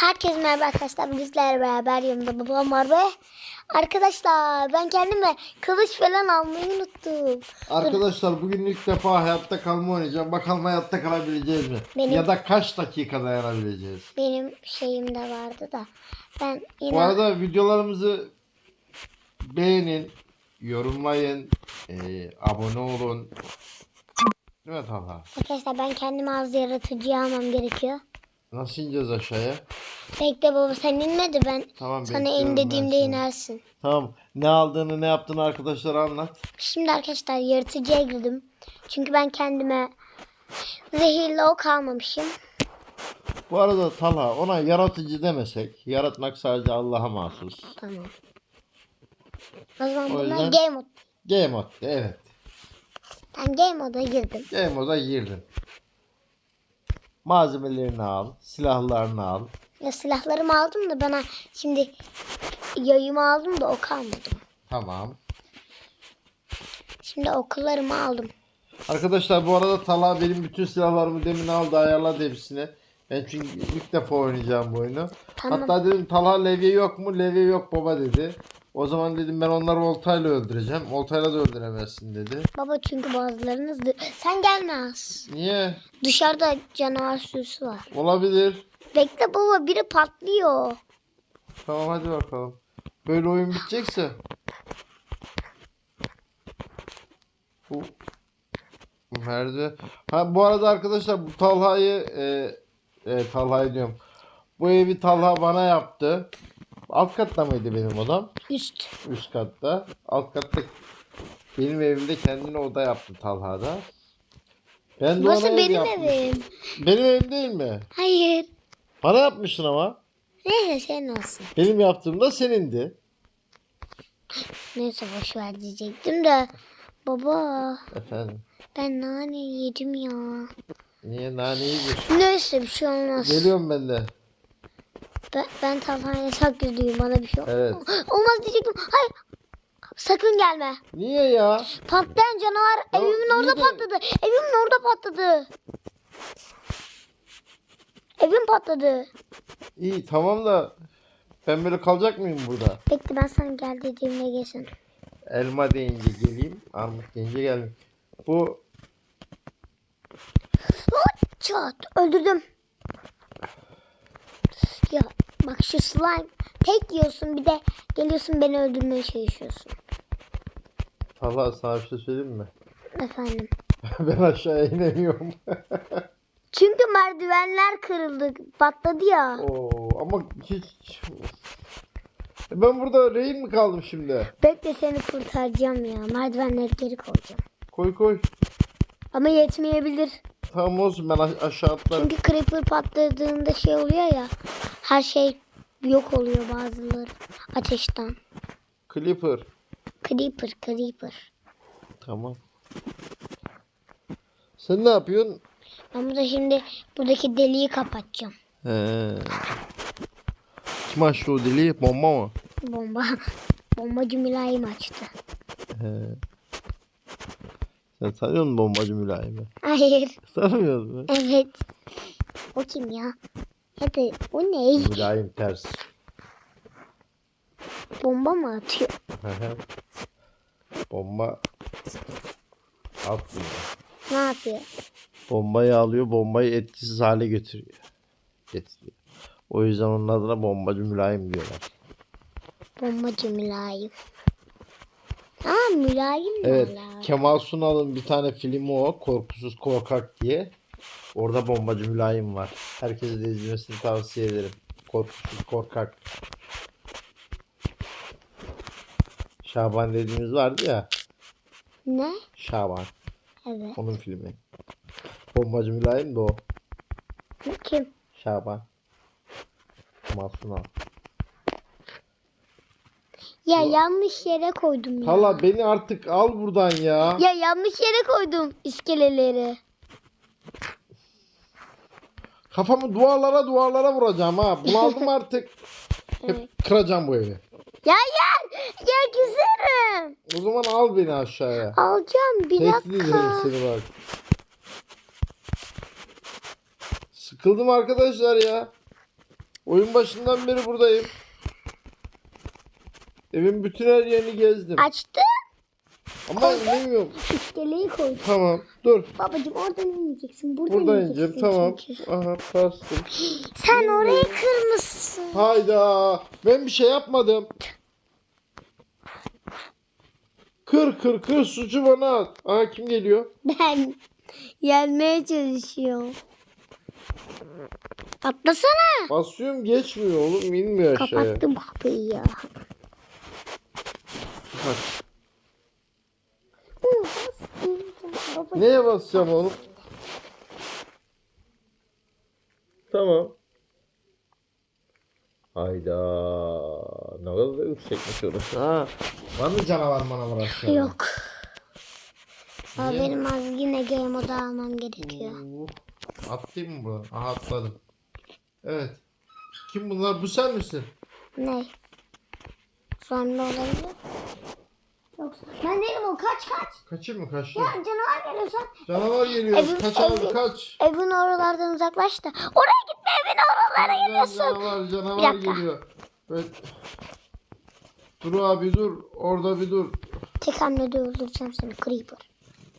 Herkese merhaba arkadaşlar. Bizlerle beraber yanımda babam var ve arkadaşlar ben kendime kılıç falan almayı unuttum. Arkadaşlar bugün ilk defa hayatta kalma oynayacağım. Bakalım hayatta kalabileceğiz mi? Benim- Ya da kaç dakika dayanabileceğiz? Benim şeyim de vardı da. Ben yine Bu arada videolarımızı beğenin, yorumlayın, eee, abone olun. Mi Talha? arkadaşlar ben kendime az yaratıcı almam gerekiyor. Nasıl ineceğiz aşağıya? Bekle baba sen inmedi ben Tamam, sana bekliyorum in ben dediğimde seni. inersin. Tamam. Ne aldığını ne yaptığını arkadaşlara anlat. Şimdi arkadaşlar yaratıcıya girdim. Çünkü ben kendime zehirli ok almamışım. Bu arada Talha ona yaratıcı demesek. Yaratmak sadece Allah'a mahsus. Tamam. O zaman O buna yüzden- game mode. Game mode. Evet. Ben game mode'a girdim. Game mode'a girdin. Malzemelerini al. Silahlarını al. Ya silahlarımı aldım da bana şimdi yayımı aldım da ok almadım. Tamam. Şimdi okullarımı aldım. Arkadaşlar bu arada Talha benim bütün silahlarımı demin aldı ayarladı hepsini. Ben çünkü ilk defa oynayacağım bu oyunu. Tamam. Hatta dedim Talha levye yok mu? Levye yok baba dedi. O zaman dedim ben onları oltayla öldüreceğim. Oltayla da öldüremezsin dedi. Baba çünkü bazılarınız sen gelme az. Niye? Dışarıda canavar sürüsü var. Olabilir. Bekle baba biri patlıyor. Tamam hadi bakalım. Böyle oyun bitecekse. Bu Merdiven. Ha bu arada arkadaşlar bu Talha'yı e, e, Talha'yı diyorum. Bu evi Talha bana yaptı. Alt katta mıydı benim odam? Üst. Üst katta. Alt katta benim evimde kendine oda yaptı Talha'da. Ben de ona ev benim yapmıştım. evim. Benim evim değil mi? Hayır. Bana yapmışsın ama. Neyse senin olsun. Benim yaptığımda senindi. Neyse boş ver diyecektim de. Baba Efendim. ben nane yedim ya. Niye nane iyidir? Neyse bir şey olmaz. Geliyorum ben de. Ben, ben çok yüzlüyüm bana bir şey olmaz. Evet. Olmaz diyecektim. Hayır. Sakın gelme. Niye ya? Patlayan canavar Ya, evimin orada de- patladı. Evimin orada patladı. Evim patladı. İyi tamam da ben böyle kalacak mıyım burada? Bekle ben sana gel dediğimde gelsin. Elma deyince geleyim, armut deyince geleyim. Bu Çat öldürdüm. Ya bak şu slime tek yiyorsun bir de geliyorsun beni öldürmeye çalışıyorsun. Allah sana bir şey söyleyeyim mi? Efendim. ben aşağıya inemiyorum. Çünkü merdivenler kırıldı patladı ya. Oo, ama hiç... E Ben burada rehin mi kaldım şimdi? Bekle seni kurtaracağım ya. Merdivenleri geri koyacağım. Koy koy. Ama yetmeyebilir. Tamam olsun ben aşağı atlarım. Çünkü creeper patladığında şey oluyor ya. Her şey yok oluyor bazıları. Ateşten. Clipper. Creeper, creeper. Tamam. Sen ne yapıyorsun? Ben burada şimdi buradaki deliği kapatacağım. He. Kim açtı o deliği? Bomba mı? Bomba. Bombacı mülayim açtı. He. Sen tanıyor musun bombacı mülayimi? Hayır. Tanımıyor musun? Evet. O kim ya? Hadi o ne? Mülayim ters. Bomba mı atıyor? Bomba atmıyor. Ne yapıyor? Bombayı alıyor, bombayı etkisiz hale getiriyor. Getiriyor. O yüzden onun adına bombacı mülayim diyorlar. Bombacı mülayim. Aa mülayim mi Evet, hala? Kemal Sunal'ın bir tane filmi o, Korkusuz Korkak diye. Orada bombacı mülayim var. Herkese de izlemesini tavsiye ederim. Korkusuz Korkak. Şaban dediğimiz vardı ya. Ne? Şaban. Evet. Onun filmi. Bombacı mülayim de o. Bu kim? Şaban. Kemal Sunal. Ya yanlış yere koydum ya. Hala beni artık al buradan ya. Ya yanlış yere koydum iskeleleri. Kafamı duvarlara duvarlara vuracağım ha. Bunaldım artık. Hep kıracağım bu evi. Ya yer! Ya güzelim. O zaman al beni aşağıya. Alacağım bir Tehdit ederim dakika. seni bak. Sıkıldım arkadaşlar ya. Oyun başından beri buradayım. Evin bütün her yerini gezdim. Açtı. Ama inemiyorum. İskeleyi koydu. Tamam dur. Babacım oradan inmeyeceksin. Buradan Burada ineceksin ineceğim tamam. çünkü. Aha bastım. Sen orayı kırmışsın. Hayda. Ben bir şey yapmadım. Kır kır kır suçu bana at. Aha kim geliyor? Ben yenmeye çalışıyorum. Atlasana. Basıyorum geçmiyor oğlum inmiyor aşağıya. Kapattım kapıyı ya. Baba, Neye basacağım oğlum? Tamam. Hayda. Ne kadar da yüksekmiş orası. Ha. Var mı canavar manavar aşağıda? Yok. Aa, Niye? benim az yine game modu almam gerekiyor. Oo. Atlayayım mı buradan? Aha atladım. Evet. Kim bunlar? Bu sen misin? Ne? Sonra olabilir. Yoksa ben değilim o kaç kaç. Kaçayım mı? Kaçtım. Ya canavar geliyorsan Canavar geliyor. Evin- kaç abi evin- kaç. evin oralardan uzaklaş da. Oraya gitme evin oralara geliyorsun. Canavar Bir canavar dakika. geliyor. Evet. Dur abi dur. Orada bir dur. Tek hamlede öldüreceğim seni Creeper.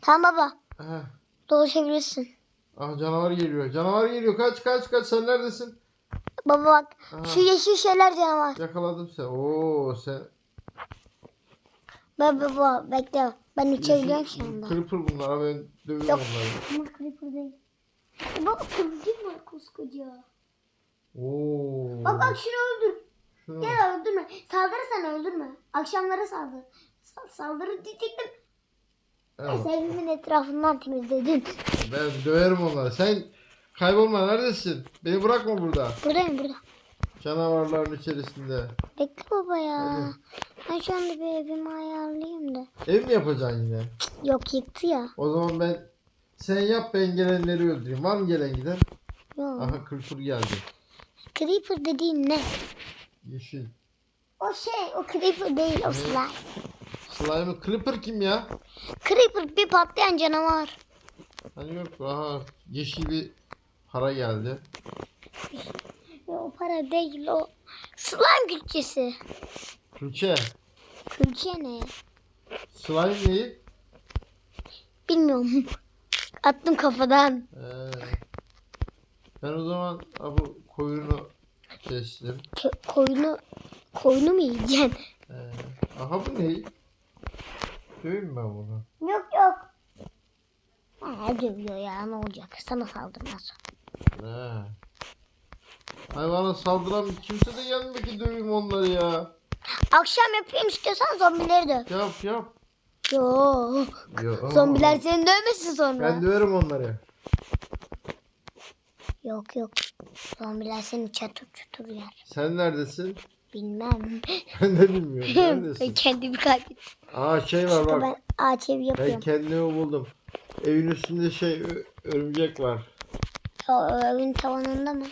Tamam baba. Heh. Dolaşabilirsin. Ah canavar geliyor. Canavar geliyor. Kaç kaç kaç. Sen neredesin? Baba bak. Aha. Şu yeşil şeyler canavar. Yakaladım seni. Oo sen. Baba baba bekle. Ben uçabiliyorum şu anda. Creeper bunlar. ha, Ben dövüyorum Yok. onları. Ama Creeper değil. Baba kılıcım var koskoca. Oo. Bak bak şunu öldür. Bak. Gel öldürme. Saldırırsan öldürme. Akşamlara saldır. Sa- saldırı diyecektim. Evet. Evimin etrafından temizledin. Ben döverim onları. Sen kaybolma. Neredesin? Beni bırakma burada. Buradayım burada. Canavarların içerisinde. Bekle baba ya. Ben şu anda bir evimi ayarlayayım da. Ev mi yapacaksın yine? Yok yıktı ya. O zaman ben sen yap ben gelenleri öldüreyim. Var mı gelen giden? Yok. Aha Creeper geldi. Creeper dediğin ne? Yeşil. O şey o Creeper değil o slime. Slime Creeper kim ya? Creeper bir patlayan canavar. Hani yok. Aha yeşil bir para geldi. O para değil o slime külçesi. Külçe. Külçe ne? Slime neyi? Bilmiyorum. Attım kafadan. Ee, ben o zaman bu koyunu kestim. Kö- koyunu koyunu mu yiyeceksin? Ee, aha bu ne? Döveyim ben bunu. Yok yok. Ha, dövüyor ya ne olacak? Sana saldırmaz. He. Hayvana saldıran kimse de gelmiyor ki döveyim onları ya. Akşam yapayım istiyorsan zombileri döv. Yap yap. Yo. Yo. Zombiler seni dövmesin sonra. Ben döverim onları. Yok yok. Zombiler seni çatır çutur yer. Sen neredesin? Bilmem. Ben de bilmiyorum. ben Neredesin? kendimi kaybettim. Aa şey var bak. Ben ağaç Ben yapıyorum. kendimi buldum. Evin üstünde şey örümcek var. Evin tavanında mı?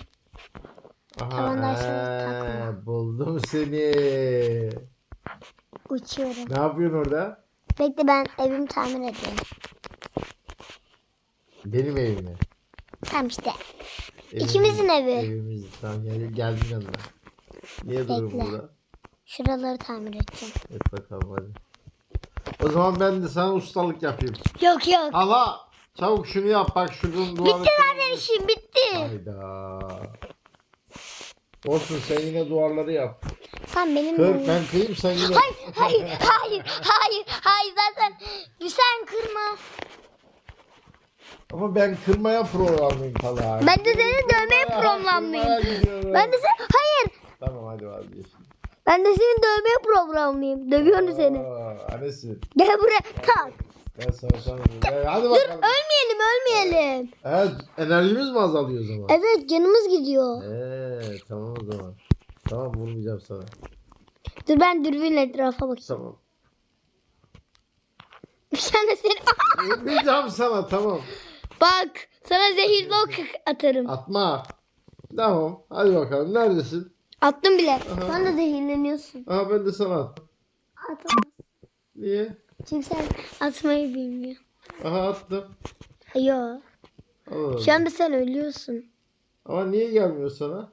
Ee, takma. buldum seni. Uçuyorum. Ne yapıyorsun orada? Bekle ben evimi tamir edeyim. Benim evime. Tamam işte. Evimiz- İkimizin evi. Evimiz. Tamam gel, geldim yanına. Niye duruyorum Bekle. burada? Şuraları tamir edeceğim. Et bakalım hadi. O zaman ben de sana ustalık yapayım. Yok yok. Hala çabuk şunu yap bak şuradan duvarı. Bitti zaten işim bitti. Hayda. Olsun sen yine duvarları yap. Sen benim Kır ben kıyayım sen yine. Hayır hayır hayır hayır hayır zaten sen kırma. Ama ben kırmaya programlıyım Talha. Ben de seni dövmeye programlıyım. Ben de sen hayır. Tamam hadi vazgeçtim. Ben de seni dövmeye programlıyım. Dövüyorum seni. Aa, Annesin. Gel buraya tak. Ben sana sana. Hadi bakalım. ölmeyelim ölmeyelim. Evet, enerjimiz mi azalıyor o zaman? Evet canımız gidiyor. Eee tamam o zaman. Tamam vurmayacağım sana. Dur ben dürbünle etrafa bakayım. Tamam. Sen de seni... Vurmayacağım sana tamam. Bak sana zehirli ok atarım. Atma. Tamam. Hadi bakalım. Neredesin? Attım bile. Sen de zehirleniyorsun. Aha ben de sana at. Atamaz. Niye? Sen atmayı bilmiyorsun. Aha attım. Yo. Şu anda sen ölüyorsun. Ama niye gelmiyor sana?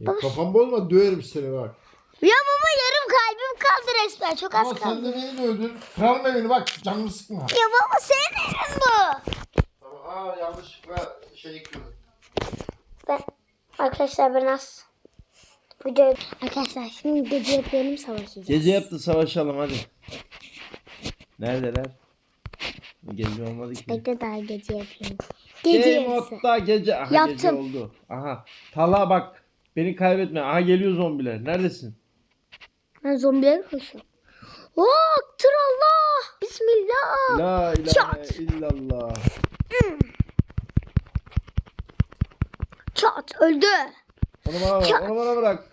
Ya kafam bozma döverim seni bak. Ya baba yarım kalbim kaldı resmen. Çok az Ama sen kaldı. de neyin öldün? Kırarım evini bak canımı sıkma. Ya baba senin evin bu. Tamam aa yanlışlıkla şey kırdım. Ben arkadaşlar ben az arkadaşlar şimdi gece yapıyorum savaşacağız. Gece yaptı savaşalım hadi. Neredeler? Gece olmadı ki. Bekle daha gece yapıyorum. Gece Game yarısı. modda gece. Aha Yaptım. gece oldu. Aha. Talha bak. Beni kaybetme. Aha geliyor zombiler. Neredesin? Ben zombiye koşuyorum. Tır Allah. Bismillah. La ilahe Çat. illallah. Çat öldü. Onu bana bırak. Onu bana bırak.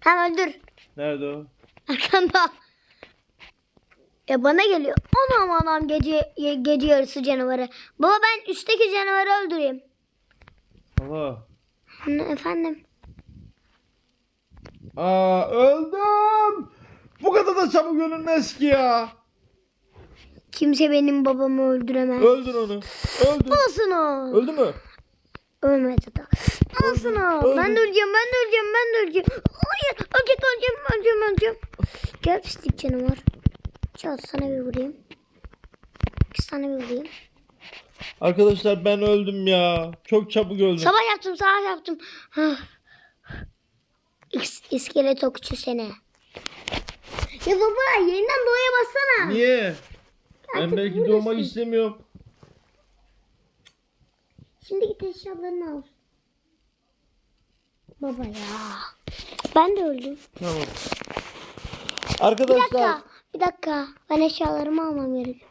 Tamam öldür. Nerede o? Arkanda. Ya bana geliyor. Anam anam gece gece yarısı canavarı. Baba ben üstteki canavarı öldüreyim. Ne, efendim. Aa öldüm. Bu kadar da çabuk ölünmez ki ya. Kimse benim babamı öldüremez. Öldür onu. Öldür. Olsun o. Öldü mü? Ölmedi daha. Olsun öldü. Ben de öleceğim, ben de öleceğim, ben de öleceğim. Hayır, ölecek, öleceğim, öleceğim, öleceğim. Gel pislik canavar. Çal sana bir vurayım. Sana bir vurayım. Arkadaşlar ben öldüm ya. Çok çabuk öldüm. Sabah yaptım, sabah yaptım. İs iskelet okçu seni. Ya baba yeniden doğaya bassana. Niye? Ben Artık belki buradasın. doğmak istemiyorum. Şimdi git eşyalarını al. Baba ya. Ben de öldüm. Tamam. Bir Arkadaşlar. dakika. Bir dakika. Ben eşyalarımı almam gerekiyor.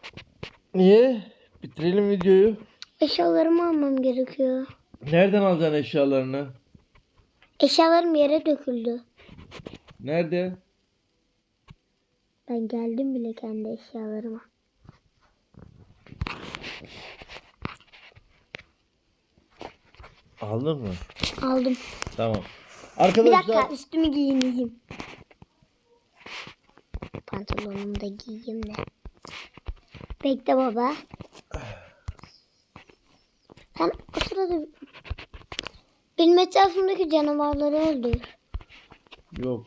Niye? Bitirelim videoyu. Eşyalarımı almam gerekiyor. Nereden alacaksın eşyalarını? Eşyalarım yere döküldü. Nerede? Ben geldim bile kendi eşyalarıma. Aldın mı? Aldım. Tamam. Bir Arkadaşlar dakika üstümü giyineyim. Pantolonumu da giyeyim de. Bekle baba. Sen o sırada benim etrafımdaki canavarları öldür. yok.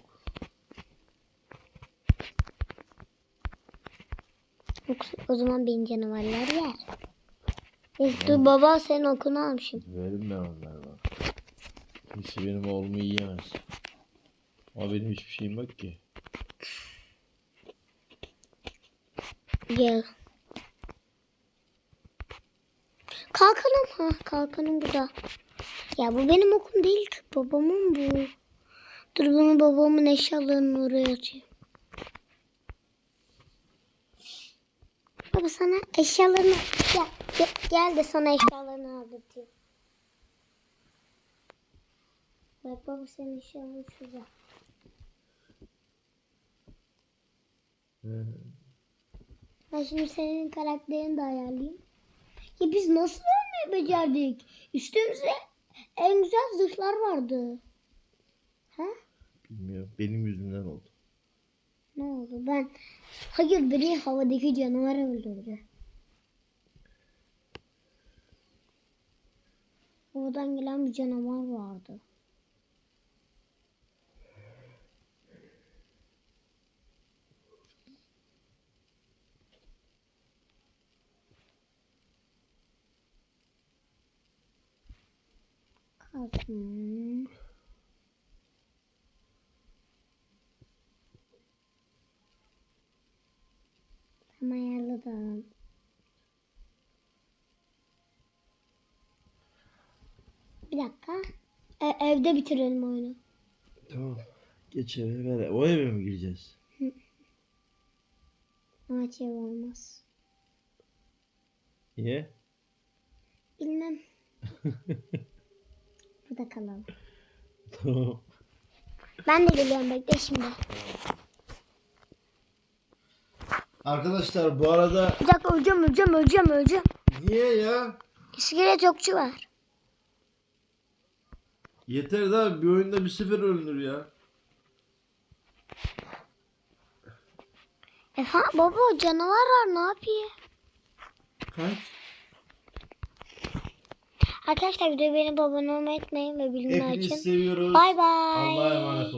O zaman benim canavarlar yer. Dur baba sen okunu almışım. Verim ben onlara bak. Kimse benim oğlumu yiyemez. Ama benim hiçbir şeyim yok ki. Gel. Kalkanım ha kalkanım burada. Ya bu benim okum değil ki babamın bu. Dur bunu babamın eşyalarını oraya atayım. Baba sana eşyalarını gel, gel, gel de sana eşyalarını aldırtayım. Bak baba senin eşyaların şurada. Ben şimdi senin karakterini de ayarlayayım. Ya biz nasıl ölmeyi becerdik? Üstümüzde en güzel zırhlar vardı. Ha? Bilmiyorum. Benim yüzümden oldu. Ne oldu? Ben hayır biri havadaki canavarı öldürdü. Havadan gelen bir canavar vardı. Kalkın. Tam ayarladım. Bir dakika. E- evde bitirelim oyunu. Tamam. Geç eve ver. O eve mi gireceğiz? Ağaç ev olmaz. Niye? Bilmem. Burada kalalım. Tamam. Ben de geliyorum bekle şimdi. Arkadaşlar bu arada Bir dakika öleceğim öleceğim öleceğim öleceğim. niye ya? İskelet yokçu var. Yeter daha bir oyunda bir sefer ölünür ya. Efendim baba canavarlar ne yapıyor? Kaç? Arkadaşlar videoyu beğenip abone olmayı unutmayın ve Hepinizi açın. seviyoruz. Bay bay. Allah'a